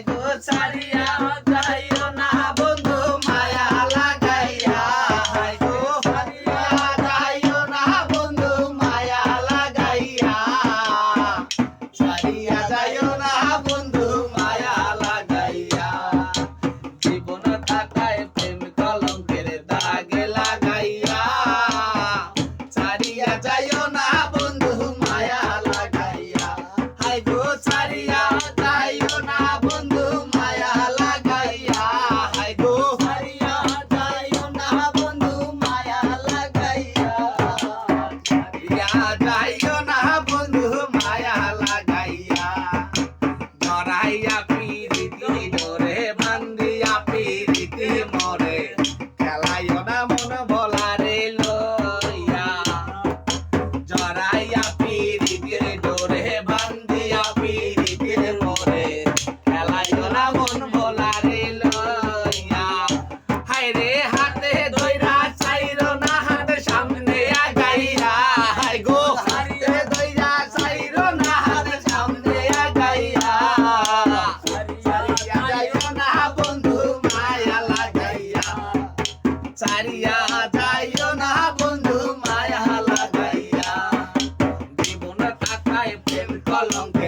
গো ছাড়িয়া যাইও ছাড়িয়া যাইও না প্রেম